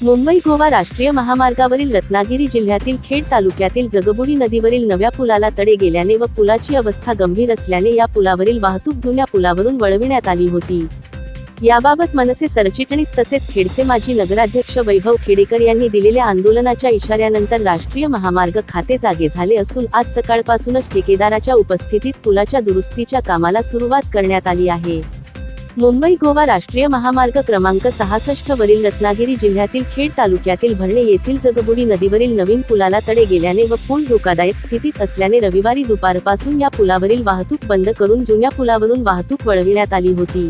मुंबई गोवा राष्ट्रीय महामार्गावरील रत्नागिरी जिल्ह्यातील खेड तालुक्यातील जगबुडी नदीवरील नव्या पुलाला तडे गेल्याने व पुलाची अवस्था गंभीर असल्याने या पुलावरील वाहतूक जुन्या पुलावरून वळविण्यात आली होती. याबाबत मनसे सरचिटणीस तसेच खेडचे माजी नगराध्यक्ष वैभव खेडेकर यांनी दिलेल्या आंदोलनाच्या इशाऱ्यानंतर राष्ट्रीय महामार्ग खाते जागे झाले असून आज सकाळपासूनच ठेकेदाराच्या उपस्थितीत पुलाच्या दुरुस्तीच्या कामाला सुरुवात करण्यात आली आहे. मुंबई गोवा राष्ट्रीय महामार्ग क्रमांक सहासष्ट वरील रत्नागिरी जिल्ह्यातील खेड तालुक्यातील भरणे येथील जगबुडी नदीवरील नवीन पुलाला तडे गेल्याने व पूल धोकादायक स्थितीत असल्याने रविवारी दुपारपासून या पुलावरील वाहतूक बंद करून जुन्या पुलावरून वाहतूक वळविण्यात आली होती.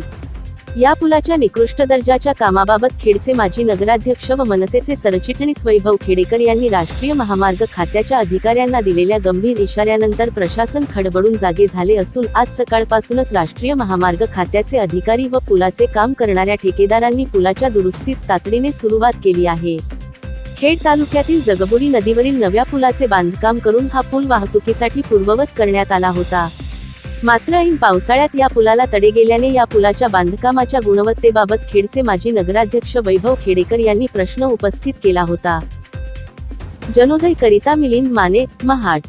या पुलाच्या निकृष्ट दर्जाच्या कामाबाबत खेडचे माजी नगराध्यक्ष व मनसेचे सरचिटणीस वैभव खेडेकर यांनी राष्ट्रीय महामार्ग खात्याच्या अधिकाऱ्यांना दिलेल्या गंभीर इशाऱ्यानंतर प्रशासन खडबडून जागे झाले असून आज सकाळपासूनच राष्ट्रीय महामार्ग खात्याचे अधिकारी व पुलाचे काम करणाऱ्या ठेकेदारांनी पुलाच्या दुरुस्तीस तातडीने सुरुवात केली आहे. खेड तालुक्यातील जगबुडी नदीवरील नव्या पुलाचे बांधकाम करून हा पूल वाहतुकीसाठी पूर्ववत करण्यात आला होता. मात्र ऐन पावसाळ्यात या पुलाला तडे गेल्याने या पुलाच्या बांधकामाच्या गुणवत्तेबाबत खेडचे माजी नगराध्यक्ष वैभव खेडेकर यांनी प्रश्न उपस्थित केला होता. जनोदय करिता मिलिंद माने महाड.